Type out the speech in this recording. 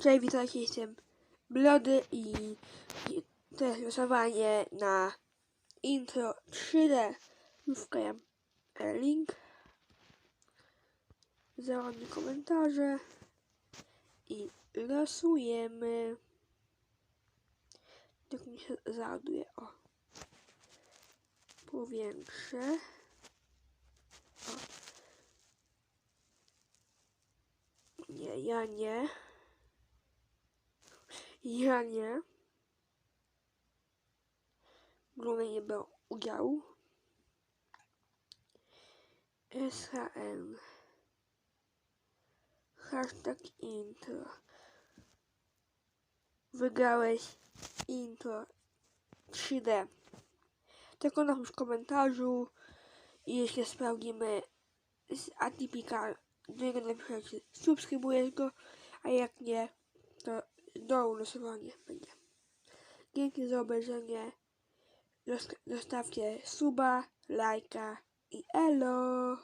Cześć, witajcie, jestem Blody i to jest losowanie na intro 3D. Wklejam link, załadnie komentarze i losujemy. Jak mi się załaduje, o. Powiększę. Nie, ja nie. Ja nie. Bruno nie brał udziału. SHN. Hashtag intro. Wygrałeś intro 3D. Tylko napisz w komentarzu i jeśli sprawdzimy z Atypika, niego napiszecie subskrybujesz go, a jak nie, to do losowanie będzie. Dzięki za obejrzenie. Zosta- Zostawcie suba, lajka i elo!